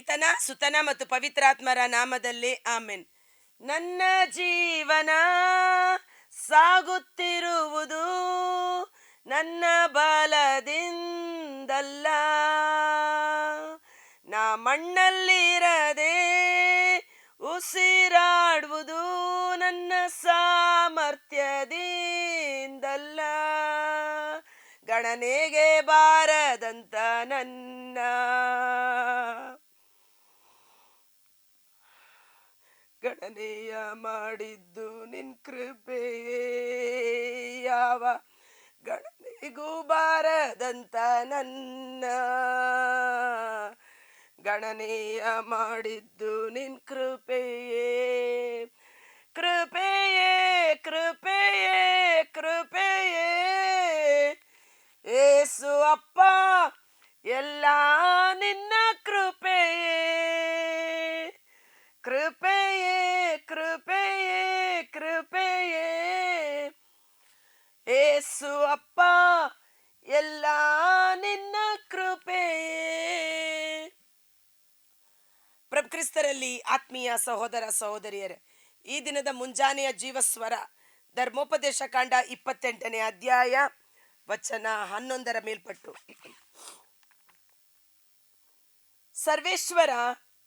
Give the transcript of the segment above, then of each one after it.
ಪಿತನ ಸುತನ ಮತ್ತು ಪವಿತ್ರಾತ್ಮರ ನಾಮದಲ್ಲಿ ಆಮೆನ್. ನನ್ನ ಜೀವನ ಸಾಗುತ್ತಿರುವುದು ನನ್ನ ಬಲದಿಂದಲ್ಲ. ನಾ ಮಣ್ಣಲ್ಲಿರದೆ ಉಸಿರಾಡುವುದು ನನ್ನ ಸಾಮರ್ಥ್ಯದಿಂದಲ್ಲ. ಗಣನೆಗೆ ಬಾರದಂತ ನನ್ನ ಗಣನೆಯ ಮಾಡಿದ್ದು ನಿನ್ ಕೃಪೆಯೇ. ಯಾವ ಗಣನೆಗೂ ಬಾರದಂತ ನನ್ನ ಗಣನೀಯ ಮಾಡಿದ್ದು ನಿನ್ ಕೃಪೆಯೇ. ಕೃಪೆಯೇ ಕೃಪೆಯೇ ಕೃಪೆಯೇ. ಏಸು ಅಪ್ಪ, ಎಲ್ಲ ನಿನ್ನ ಕೃಪೆಯೇ. ಕೃಪೆಯೇ ಕೃಪೆಯೇ ಕೃಪೆಯೇ ಏಸು ಅಪ್ಪ ಎಲ್ಲ ನಿನ್ನ ಕೃಪೆಯೇ ಪ್ರಭುಕ್ರಿಸ್ತರಲ್ಲಿ ಸಹೋದರ ಸಹೋದರಿಯರೇ, ಈ ದಿನದ ಮುಂಜಾನೆಯ ಜೀವಸ್ವರ, ಧರ್ಮೋಪದೇಶ ಕಾಂಡ ಇಪ್ಪತ್ತೆಂಟನೇ ಅಧ್ಯಾಯ, ವಚನ ಹನ್ನೊಂದರ ಮೇಲ್ಪಟ್ಟು. ಸರ್ವೇಶ್ವರ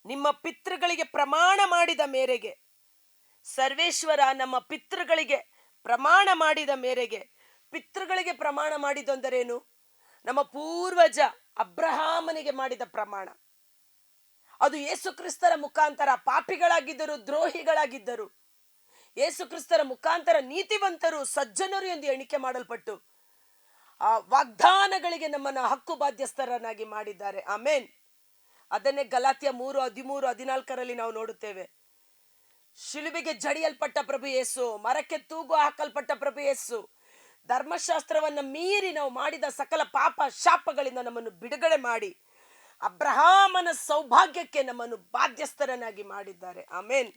ನಿಮ್ಮ ಪಿತೃಗಳಿಗೆ ಪ್ರಮಾಣ ಮಾಡಿದ ಮೇರೆಗೆ, ಸರ್ವೇಶ್ವರ ನಮ್ಮ ಪಿತೃಗಳಿಗೆ ಪ್ರಮಾಣ ಮಾಡಿದ ಮೇರೆಗೆ, ಪಿತೃಗಳಿಗೆ ಪ್ರಮಾಣ ಮಾಡಿದೊಂದರೇನು? ನಮ್ಮ ಪೂರ್ವಜ ಅಬ್ರಹಾಮನಿಗೆ ಮಾಡಿದ ಪ್ರಮಾಣ. ಅದು ಯೇಸು ಕ್ರಿಸ್ತರ ಮುಖಾಂತರ ಪಾಪಿಗಳಾಗಿದ್ದರು, ದ್ರೋಹಿಗಳಾಗಿದ್ದರು. ಯೇಸು ಕ್ರಿಸ್ತರ ಮುಖಾಂತರ ನೀತಿವಂತರು, ಸಜ್ಜನರು ಎಂದು ಎಣಿಕೆ ಮಾಡಲ್ಪಟ್ಟು ಆ ವಾಗ್ದಾನಗಳಿಗೆ ನಮ್ಮನ್ನು ಹಕ್ಕು ಬಾಧ್ಯಸ್ಥರನ್ನಾಗಿ ಮಾಡಿದ್ದಾರೆ. ಆಮೇನ್. ಅದನ್ನೇ ಗಲಾತ್ಯ ಮೂರು, ಹದಿಮೂರು, ಹದಿನಾಲ್ಕರಲ್ಲಿ ನಾವು ನೋಡುತ್ತೇವೆ. ಶಿಲುಬೆಗೆ ಜಡಿಯಲ್ಪಟ್ಟ ಪ್ರಭು ಯೇಸು, ಮರಕ್ಕೆ ತೂಗು ಹಾಕಲ್ಪಟ್ಟ ಪ್ರಭು ಯೇಸು. ಧರ್ಮಶಾಸ್ತ್ರವನ್ನು ಮೀರಿ ನಾವು ಮಾಡಿದ ಸಕಲ ಪಾಪ ಶಾಪಗಳಿಂದ ನಮ್ಮನ್ನು ಬಿಡುಗಡೆ ಮಾಡಿ. ಅಬ್ರಹಾಮನ ಸೌಭಾಗ್ಯಕ್ಕೆ ನಮ್ಮನ್ನು ಬಾಧ್ಯಸ್ಥರನ್ನಾಗಿ ಮಾಡಿದ್ದಾರೆ. ಆಮೇನ್.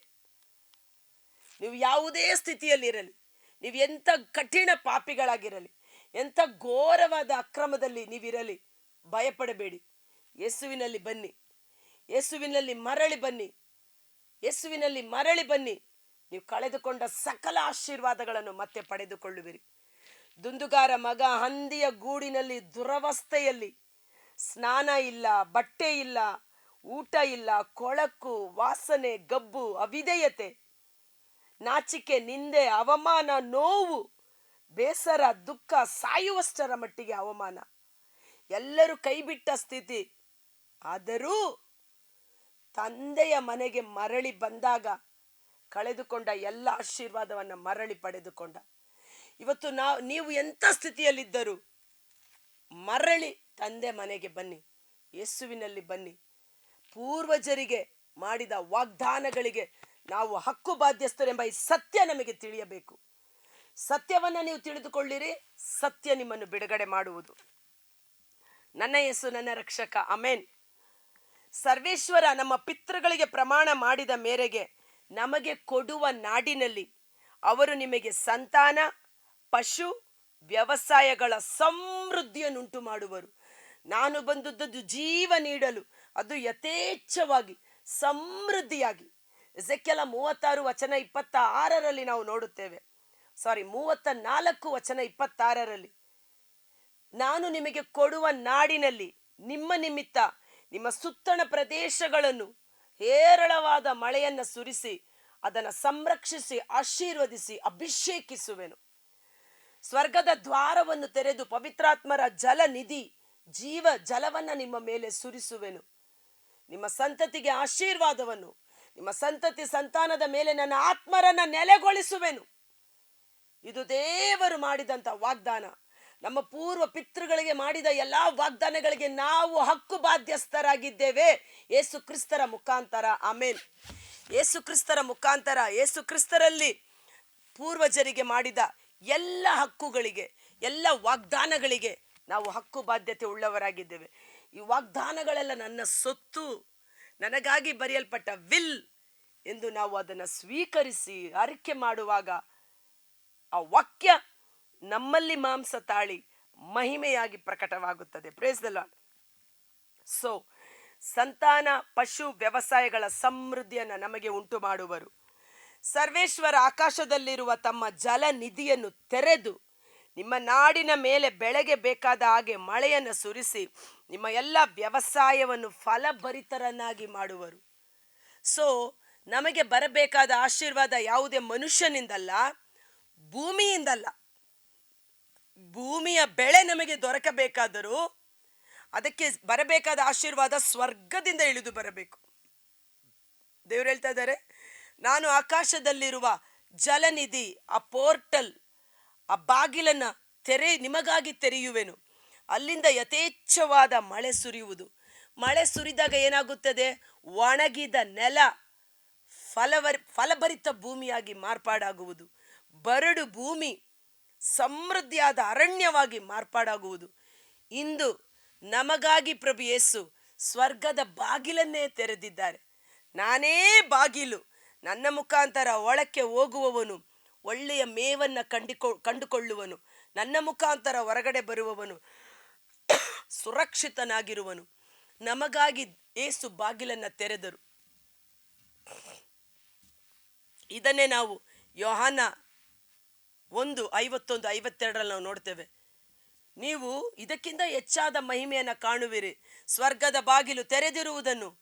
ನೀವು ಯಾವುದೇ ಸ್ಥಿತಿಯಲ್ಲಿರಲಿ, ನೀವು ಎಂಥ ಕಠಿಣ ಪಾಪಿಗಳಾಗಿರಲಿ, ಎಂಥ ಘೋರವಾದ ಅಕ್ರಮದಲ್ಲಿ ನೀವಿರಲಿ, ಭಯಪಡಬೇಡಿ. ಯೇಸುವಿನಲ್ಲಿ ಬನ್ನಿ, ಯೇಸುವಿನಲ್ಲಿ ಮರಳಿ ಬನ್ನಿ, ಯೇಸುವಿನಲ್ಲಿ ಮರಳಿ ಬನ್ನಿ. ನೀವು ಕಳೆದುಕೊಂಡ ಸಕಲ ಆಶೀರ್ವಾದಗಳನ್ನು ಮತ್ತೆ ಪಡೆದುಕೊಳ್ಳುವಿರಿ. ದುಂದುಗಾರ ಮಗ ಹಂದಿಯ ಗೂಡಿನಲ್ಲಿ ದುರವಸ್ಥೆಯಲ್ಲಿ ಸ್ನಾನ ಇಲ್ಲ, ಬಟ್ಟೆ ಇಲ್ಲ, ಊಟ ಇಲ್ಲ, ಕೊಳಕು, ವಾಸನೆ, ಗಬ್ಬು, ಅವಿಧೇಯತೆ. ನಾಚಿಕೆ, ನಿಂದೆ, ಅವಮಾನ, ನೋವು, ಬೇಸರ, ದುಃಖ, ಸಾಯುವಷ್ಟರ ಮಟ್ಟಿಗೆ ಅವಮಾನ. ಎಲ್ಲರೂ ಕೈಬಿಟ್ಟ ಸ್ಥಿತಿ. ಆದರೂ ತಂದೆಯ ಮನೆಗೆ ಮರಳಿ ಬಂದಾಗ ಕಳೆದುಕೊಂಡ ಎಲ್ಲ ಆಶೀರ್ವಾದವನ್ನ ಮರಳಿ ಪಡೆದುಕೊಂಡ. ಇವತ್ತು ನಾವು ನೀವು ಎಂಥ ಸ್ಥಿತಿಯಲ್ಲಿದ್ದರೂ ಮರಳಿ ತಂದೆ ಮನೆಗೆ ಬನ್ನಿ, ಯೇಸುವಿನಲ್ಲಿ ಬನ್ನಿ. ಪೂರ್ವಜರಿಗೆ ಮಾಡಿದ ವಾಗ್ದಾನಗಳಿಗೆ ನಾವು ಹಕ್ಕು ಬಾಧ್ಯಸ್ಥರೆಂಬ ಈ ಸತ್ಯ ನಮಗೆ ತಿಳಿಯಬೇಕು. ಸತ್ಯವನ್ನ ನೀವು ತಿಳಿದುಕೊಳ್ಳಿರಿ, ಸತ್ಯ ನಿಮ್ಮನ್ನು ಬಿಡುಗಡೆ ಮಾಡುವುದು. ನನ್ನ ಯೇಸು, ನನ್ನ ರಕ್ಷಕ ಅಮೇನ್ ಸರ್ವೇಶ್ವರ ನಮ್ಮ ಪಿತೃಗಳಿಗೆ ಪ್ರಮಾಣ ಮಾಡಿದ ಮೇರೆಗೆ ನಮಗೆ ಕೊಡುವ ನಾಡಿನಲ್ಲಿ ಅವರು ನಿಮಗೆ ಸಂತಾನ, ಪಶು, ವ್ಯವಸಾಯಗಳ ಸಮೃದ್ಧಿಯನ್ನುಂಟು ಮಾಡುವರು ನಾನು ಬಂದದ್ದು ಜೀವ ನೀಡಲು, ಅದು ಯಥೇಚ್ಛವಾಗಿ, ಸಮೃದ್ಧಿಯಾಗಿ. ಎಸೆಕೆಲ ಮೂವತ್ತಾರು ವಚನ ಇಪ್ಪತ್ತ ಆರರಲ್ಲಿ ನಾವು ನೋಡುತ್ತೇವೆ. ಸಾರಿ ಮೂವತ್ತ ನಾಲ್ಕು ವಚನ ಇಪ್ಪತ್ತಾರರಲ್ಲಿ. ನಾನು ನಿಮಗೆ ಕೊಡುವ ನಾಡಿನಲ್ಲಿ, ನಿಮ್ಮ ನಿಮಿತ್ತ, ನಿಮ್ಮ ಸುತ್ತಣ ಪ್ರದೇಶಗಳನ್ನು ಹೇರಳವಾದ ಮಳೆಯನ್ನು ಸುರಿಸಿ, ಅದನ್ನು ಸಂರಕ್ಷಿಸಿ, ಆಶೀರ್ವದಿಸಿ, ಅಭಿಷೇಕಿಸುವೆನು. ಸ್ವರ್ಗದ ದ್ವಾರವನ್ನು ತೆರೆದು ಪವಿತ್ರಾತ್ಮರ ಜಲ ನಿಧಿ ಜೀವ ಜಲವನ್ನು ನಿಮ್ಮ ಮೇಲೆ ಸುರಿಸುವೆನು. ನಿಮ್ಮ ಸಂತತಿಗೆ ಆಶೀರ್ವಾದವನ್ನು, ನಿಮ್ಮ ಸಂತತಿ ಸಂತಾನದ ಮೇಲೆ ನನ್ನ ಆತ್ಮರನ್ನ ನೆಲೆಗೊಳಿಸುವೆನು. ಇದು ದೇವರು ಮಾಡಿದಂತ ವಾಗ್ದಾನ. ನಮ್ಮ ಪೂರ್ವ ಪಿತೃಗಳಿಗೆ ಮಾಡಿದ ಎಲ್ಲಾ ವಾಗ್ದಾನಗಳಿಗೆ ನಾವು ಹಕ್ಕು ಬಾಧ್ಯಸ್ಥರಾಗಿದ್ದೇವೆ. ಯೇಸು ಕ್ರಿಸ್ತರ ಮುಖಾಂತರ. ಆಮೇಲೆ ಯೇಸು ಕ್ರಿಸ್ತರ ಮುಖಾಂತರ. ಯೇಸು ಕ್ರಿಸ್ತರಲ್ಲಿ ಪೂರ್ವಜರಿಗೆ ಮಾಡಿದ ಎಲ್ಲ ಹಕ್ಕುಗಳಿಗೆ, ಎಲ್ಲ ವಾಗ್ದಾನಗಳಿಗೆ ನಾವು ಹಕ್ಕು ಬಾಧ್ಯತೆ ಉಳ್ಳವರಾಗಿದ್ದೇವೆ. ಈ ವಾಗ್ದಾನಗಳೆಲ್ಲ ನನ್ನ ಸೊತ್ತು, ನನಗಾಗಿ ಬರೆಯಲ್ಪಟ್ಟ ವಿಲ್ ಎಂದು ನಾವು ಅದನ್ನು ಸ್ವೀಕರಿಸಿ ಅರಿಕೆ ಮಾಡುವಾಗ ಆ ವಾಕ್ಯ ನಮ್ಮಲ್ಲಿ ಮಾಂಸ ತಾಳಿ ಮಹಿಮೆಯಾಗಿ ಪ್ರಕಟವಾಗುತ್ತದೆ. ಪ್ರೇಸ್ ದ ಲಾರ್ಡ್ ಸೊ ಸಂತಾನ ಪಶು ವ್ಯವಸಾಯಗಳ ಸಮೃದ್ಧಿಯನ್ನು ನಮಗೆ ಉಂಟು ಮಾಡುವರು ಸರ್ವೇಶ್ವರ ಆಕಾಶದಲ್ಲಿರುವ ತಮ್ಮ ಜಲ ನಿಧಿಯನ್ನು ತೆರೆದು ನಿಮ್ಮ ನಾಡಿನ ಮೇಲೆ ಬೆಳೆಗೆ ಬೇಕಾದ ಹಾಗೆ ಮಳೆಯನ್ನು ಸುರಿಸಿ ನಿಮ್ಮ ಎಲ್ಲ ವ್ಯವಸಾಯವನ್ನು ಫಲಭರಿತರನ್ನಾಗಿ ಮಾಡುವರು. ಸೊ ನಮಗೆ ಬರಬೇಕಾದ ಆಶೀರ್ವಾದ ಯಾವುದೇ ಮನುಷ್ಯನಿಂದಲ್ಲ, ಭೂಮಿಯಿಂದಲ್ಲ. ಭೂಮಿಯ ಬೆಳೆ ನಮಗೆ ದೊರಕಬೇಕಾದರೂ ಅದಕ್ಕೆ ಬರಬೇಕಾದ ಆಶೀರ್ವಾದ ಸ್ವರ್ಗದಿಂದ ಇಳಿದು ಬರಬೇಕು. ದೇವ್ರು ಹೇಳ್ತಾ ಇದ್ದಾರೆ, ನಾನು ಆಕಾಶದಲ್ಲಿರುವ ಜಲನಿಧಿ, ಆ ಪೋರ್ಟಲ್ ಆ ಬಾಗಿಲನ್ನು ತೆರೆ, ನಿಮಗಾಗಿ ತೆರೆಯುವೆನು. ಅಲ್ಲಿಂದ ಯಥೇಚ್ಛವಾದ ಮಳೆ ಸುರಿಯುವುದು. ಮಳೆ ಸುರಿದಾಗ ಏನಾಗುತ್ತದೆ? ಒಣಗಿದ ನೆಲ ಫಲವರ್, ಫಲಭರಿತ ಭೂಮಿಯಾಗಿ ಮಾರ್ಪಾಡಾಗುವುದು. ಬರಡು ಭೂಮಿ ಸಮೃದ್ಧಿಯಾದ ಅರಣ್ಯವಾಗಿ ಮಾರ್ಪಾಡಾಗುವುದು. ಇಂದು ನಮಗಾಗಿ ಪ್ರಭು ಯೇಸು ಸ್ವರ್ಗದ ಬಾಗಿಲನ್ನೇ ತೆರೆದಿದ್ದಾರೆ. ನಾನೇ ಬಾಗಿಲು. ನನ್ನ ಮುಖಾಂತರ ಒಳಕ್ಕೆ ಹೋಗುವವನು ಒಳ್ಳೆಯ ಮೇವನ್ನು ಕಂಡಿಕೊ, ಕಂಡುಕೊಳ್ಳುವನು. ನನ್ನ ಮುಖಾಂತರ ಹೊರಗಡೆ ಬರುವವನು ಸುರಕ್ಷಿತನಾಗಿರುವನು. ನಮಗಾಗಿ ಏಸು ಬಾಗಿಲನ್ನು ತೆರೆದರು. ಇದನ್ನೇ ನಾವು ಯೋಹಾನ ಒಂದು ಐವತ್ತೊಂದು ಐವತ್ತೆರಡರಲ್ಲಿ ನಾವು ನೋಡ್ತೇವೆ. ನೀವು ಇದಕ್ಕಿಂತ ಹೆಚ್ಚಾದ ಮಹಿಮೆಯನ್ನು ಕಾಣುವಿರಿ. ಸ್ವರ್ಗದ ಬಾಗಿಲು ತೆರೆದಿರುವುದನ್ನು,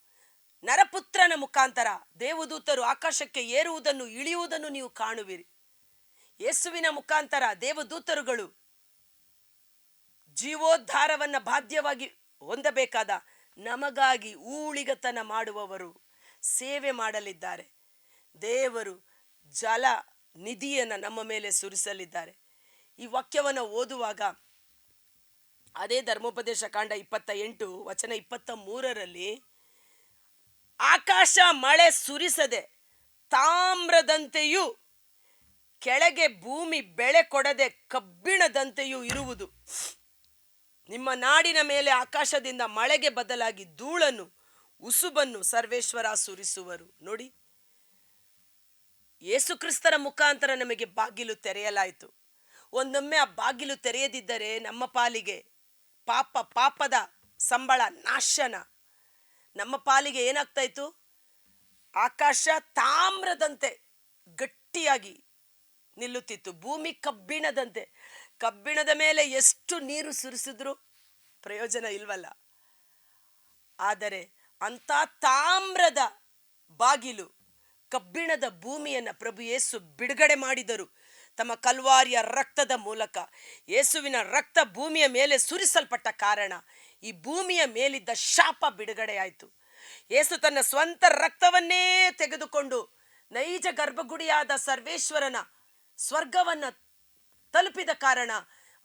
ನರಪುತ್ರನ ಮುಖಾಂತರ ದೇವದೂತರು ಆಕಾಶಕ್ಕೆ ಏರುವುದನ್ನು, ಇಳಿಯುವುದನ್ನು ನೀವು ಕಾಣುವಿರಿ. ಯೇಸುವಿನ ಮುಖಾಂತರ ದೇವದೂತರುಗಳು ಜೀವೋದ್ಧಾರವನ್ನು ಬಾಧ್ಯವಾಗಿ ಹೊಂದಬೇಕಾದ ನಮಗಾಗಿ ಊಳಿಗತನ ಮಾಡುವವರು, ಸೇವೆ ಮಾಡಲಿದ್ದಾರೆ. ದೇವರು ಜಲ ನಿಧಿಯನ್ನು ನಮ್ಮ ಮೇಲೆ ಸುರಿಸಲಿದ್ದಾರೆ. ಈ ವಾಕ್ಯವನ್ನು ಓದುವಾಗ ಅದೇ ಧರ್ಮೋಪದೇಶ ಕಾಂಡ ಇಪ್ಪತ್ತ ಎಂಟು ವಚನ ಇಪ್ಪತ್ತ ಮೂರರಲ್ಲಿ ಆಕಾಶ ಮಳೆ ಸುರಿಸದೆ ತಾಮ್ರದಂತೆಯೂ ಕೆಳಗೆ ಭೂಮಿ ಬೆಳೆ ಕೊಡದೆ ಕಬ್ಬಿಣದಂತೆಯೂ ಇರುವುದು. ನಿಮ್ಮ ನಾಡಿನ ಮೇಲೆ ಆಕಾಶದಿಂದ ಮಳೆಗೆ ಬದಲಾಗಿ ಧೂಳನ್ನು, ಉಸುಬನ್ನು ಸರ್ವೇಶ್ವರ ಸುರಿಸುವರು. ನೋಡಿ, ಯೇಸುಕ್ರಿಸ್ತರ ಮುಖಾಂತರ ನಮಗೆ ಬಾಗಿಲು ತೆರೆಯಲಾಯಿತು. ಒಂದೊಮ್ಮೆ ಆ ಬಾಗಿಲು ತೆರೆಯದಿದ್ದರೆ ನಮ್ಮ ಪಾಲಿಗೆ ಪಾಪ, ಪಾಪದ ಸಂಬಳ, ನಾಶನ. ನಮ್ಮ ಪಾಲಿಗೆ ಏನಾಗ್ತಾ ಆಕಾಶ ತಾಮ್ರದಂತೆ ಗಟ್ಟಿಯಾಗಿ ನಿಲ್ಲುತ್ತಿತ್ತು. ಭೂಮಿ ಕಬ್ಬಿಣದಂತೆ. ಕಬ್ಬಿಣದ ಮೇಲೆ ಎಷ್ಟು ನೀರು ಸುರಿಸಿದ್ರು ಪ್ರಯೋಜನ ಇಲ್ವಲ್ಲ. ಆದರೆ ಅಂಥ ತಾಮ್ರದ ಬಾಗಿಲು ಕಬ್ಬಿಣದ ಭೂಮಿಯನ್ನು ಪ್ರಭು ಯೇಸು ಬಿಡುಗಡೆ ಮಾಡಿದರು. ತಮ್ಮ ಕಲ್ವಾರಿಯ ರಕ್ತದ ಮೂಲಕ. ಯೇಸುವಿನ ರಕ್ತ ಭೂಮಿಯ ಮೇಲೆ ಸುರಿಸಲ್ಪಟ್ಟ ಕಾರಣ ಈ ಭೂಮಿಯ ಮೇಲಿದ್ದ ಶಾಪ ಬಿಡುಗಡೆಯಾಯಿತು. ಯೇಸು ತನ್ನ ಸ್ವಂತ ರಕ್ತವನ್ನೇ ತೆಗೆದುಕೊಂಡು ನೈಜ ಗರ್ಭಗುಡಿಯಾದ ಸರ್ವೇಶ್ವರನ ಸ್ವರ್ಗವನ್ನ ತಲುಪಿದ ಕಾರಣ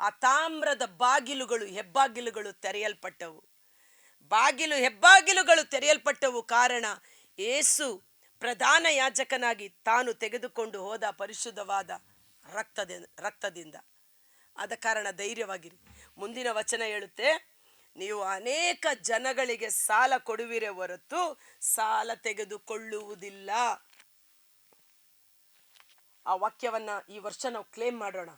ಆ ತಾಮ್ರದ ಬಾಗಿಲುಗಳು, ಹೆಬ್ಬಾಗಿಲುಗಳು ತೆರೆಯಲ್ಪಟ್ಟವು. ಬಾಗಿಲು, ಹೆಬ್ಬಾಗಿಲುಗಳು ತೆರೆಯಲ್ಪಟ್ಟವು ಕಾರಣ ಏಸು ಪ್ರಧಾನ ಯಾಜಕನಾಗಿ ತಾನು ತೆಗೆದುಕೊಂಡು ಹೋದ ಪರಿಶುದ್ಧವಾದ ರಕ್ತದ, ರಕ್ತದಿಂದ. ಆದ ಕಾರಣ ಧೈರ್ಯವಾಗಿರಿ. ಮುಂದಿನ ವಚನ ಹೇಳುತ್ತೆ, ನೀವು ಅನೇಕ ಜನಗಳಿಗೆ ಸಾಲ ಕೊಡುವಿರೇ ಹೊರತು ಸಾಲ ತೆಗೆದುಕೊಳ್ಳುವುದಿಲ್ಲ. ಆ ವಾಕ್ಯವನ್ನ ಈ ವರ್ಷ ನಾವು ಕ್ಲೇಮ್ ಮಾಡೋಣ.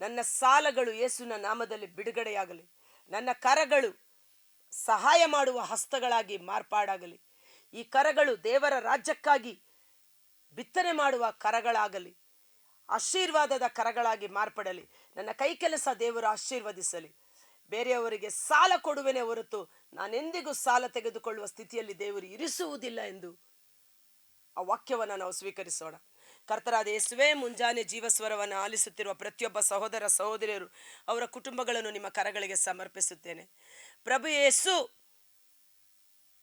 ನನ್ನ ಸಾಲಗಳು ಯೇಸುನ ನಾಮದಲ್ಲಿ ಬಿಡುಗಡೆಯಾಗಲಿ. ನನ್ನ ಕರಗಳು ಸಹಾಯ ಮಾಡುವ ಹಸ್ತಗಳಾಗಿ ಮಾರ್ಪಾಡಾಗಲಿ. ಈ ಕರಗಳು ದೇವರ ರಾಜ್ಯಕ್ಕಾಗಿ ಬಿತ್ತನೆ ಮಾಡುವ ಕರಗಳಾಗಲಿ. ಆಶೀರ್ವಾದದ ಕರಗಳಾಗಿ ಮಾರ್ಪಡಲಿ. ನನ್ನ ಕೈ ಕೆಲಸ ದೇವರು ಆಶೀರ್ವದಿಸಲಿ. ಬೇರೆಯವರಿಗೆ ಸಾಲ ಕೊಡುವೆನೇ ಹೊರತು ನಾನೆಂದಿಗೂ ಸಾಲ ತೆಗೆದುಕೊಳ್ಳುವ ಸ್ಥಿತಿಯಲ್ಲಿ ದೇವರು ಇರಿಸುವುದಿಲ್ಲ ಎಂದು ಆ ವಾಕ್ಯವನ್ನು ನಾವು ಸ್ವೀಕರಿಸೋಣ. ಕರ್ತರಾದ ಯೇಸುವೆ, ಮುಂಜಾನೆ ಜೀವಸ್ವರವನ್ನು ಆಲಿಸುತ್ತಿರುವ ಪ್ರತಿಯೊಬ್ಬ ಸಹೋದರ ಸಹೋದರಿಯರು ಅವರ ಕುಟುಂಬಗಳನ್ನು ನಿಮ್ಮ ಕರಗಳಿಗೆ ಸಮರ್ಪಿಸುತ್ತೇನೆ. ಪ್ರಭು ಯೇಸು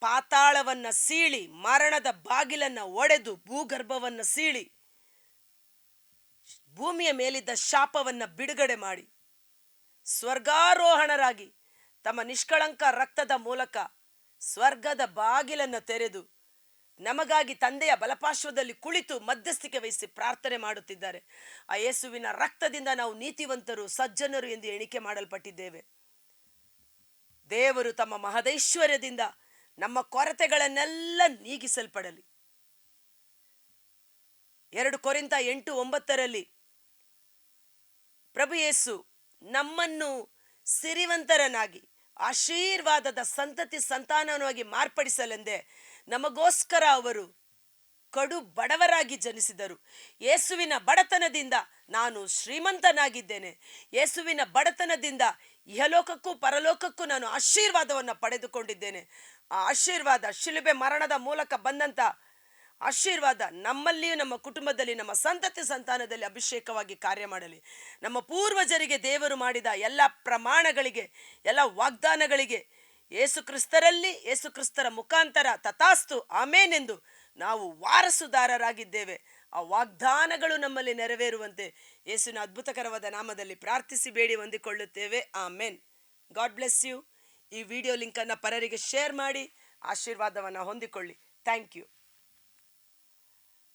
ಪಾತಾಳವನ್ನ ಸೀಳಿ, ಮರಣದ ಬಾಗಿಲನ್ನ ಒಡೆದು, ಭೂಗರ್ಭವನ್ನು ಸೀಳಿ, ಭೂಮಿಯ ಮೇಲಿದ್ದ ಶಾಪವನ್ನ ಬಿಡುಗಡೆ ಮಾಡಿ, ಸ್ವರ್ಗಾರೋಹಣರಾಗಿ ತಮ್ಮ ನಿಷ್ಕಳಂಕ ರಕ್ತದ ಮೂಲಕ ಸ್ವರ್ಗದ ಬಾಗಿಲನ್ನು ತೆರೆದು ನಮಗಾಗಿ ತಂದೆಯ ಬಲಪಾರ್ಶ್ವದಲ್ಲಿ ಕುಳಿತು ಮಧ್ಯಸ್ಥಿಕೆ ವಹಿಸಿ ಪ್ರಾರ್ಥನೆ ಮಾಡುತ್ತಿದ್ದಾರೆ. ಆ ಯೇಸುವಿನ ರಕ್ತದಿಂದ ನಾವು ನೀತಿವಂತರು, ಸಜ್ಜನರು ಎಂದು ಎಣಿಕೆ ಮಾಡಲ್ಪಟ್ಟಿದ್ದೇವೆ. ದೇವರು ತಮ್ಮ ಮಹದೈಶ್ವರ್ಯದಿಂದ ನಮ್ಮ ಕೊರತೆಗಳನ್ನೆಲ್ಲ ನೀಗಿಸಲ್ಪಡಲಿ. ಎರಡು ಕೊರಿಂತ ಎಂಟು ಒಂಬತ್ತರಲ್ಲಿ ಪ್ರಭು ಯೇಸು ನಮ್ಮನ್ನು ಸಿರಿವಂತರನಾಗಿ ಆಶೀರ್ವಾದದ ಸಂತತಿ ಸಂತಾನವಾಗಿ ಮಾರ್ಪಡಿಸಲೆಂದೇ ನಮಗೋಸ್ಕರ ಅವರು ಕಡು ಬಡವರಾಗಿ ಜನಿಸಿದರು. ಯೇಸುವಿನ ಬಡತನದಿಂದ ನಾನು ಶ್ರೀಮಂತನಾಗಿದ್ದೇನೆ. ಯೇಸುವಿನ ಬಡತನದಿಂದ ಇಹಲೋಕಕ್ಕೂ ಪರಲೋಕಕ್ಕೂ ನಾನು ಆಶೀರ್ವಾದವನ್ನು ಪಡೆದುಕೊಂಡಿದ್ದೇನೆ. ಆ ಆಶೀರ್ವಾದ ಶಿಲುಬೆ ಮರಣದ ಮೂಲಕ ಬಂದಂಥ ಆಶೀರ್ವಾದ ನಮ್ಮಲ್ಲಿಯೂ, ನಮ್ಮ ಕುಟುಂಬದಲ್ಲಿ, ನಮ್ಮ ಸಂತತಿ ಸಂತಾನದಲ್ಲಿ ಅಭಿಷೇಕವಾಗಿ ಕಾರ್ಯ ಮಾಡಲಿ. ನಮ್ಮ ಪೂರ್ವಜರಿಗೆ ದೇವರು ಮಾಡಿದ ಎಲ್ಲ ಪ್ರಮಾಣಗಳಿಗೆ, ಎಲ್ಲ ವಾಗ್ದಾನಗಳಿಗೆ ಯೇಸು ಕ್ರಿಸ್ತರಲ್ಲಿ ಏಸು ಕ್ರಿಸ್ತರ ಮುಖಾಂತರ ತಥಾಸ್ತು ಆಮೇನೆಂದು ನಾವು ವಾರಸುದಾರರಾಗಿದ್ದೇವೆ. ಆ ವಾಗ್ದಾನಗಳು ನಮ್ಮಲ್ಲಿ ನೆರವೇರುವಂತೆ ಯೇಸುವಿನ ಅದ್ಭುತಕರವಾದ ನಾಮದಲ್ಲಿ ಪ್ರಾರ್ಥಿಸಿ ಬೇಡಿ ಹೊಂದಿಕೊಳ್ಳುತ್ತೇವೆ. ಆಮೇನ್. God bless you. ಈ ವಿಡಿಯೋ ಲಿಂಕನ್ನು ಪರರಿಗೆ ಶೇರ್ ಮಾಡಿ, ಆಶೀರ್ವಾದವನ್ನು ಹೊಂದಿಕೊಳ್ಳಿ. Thank you.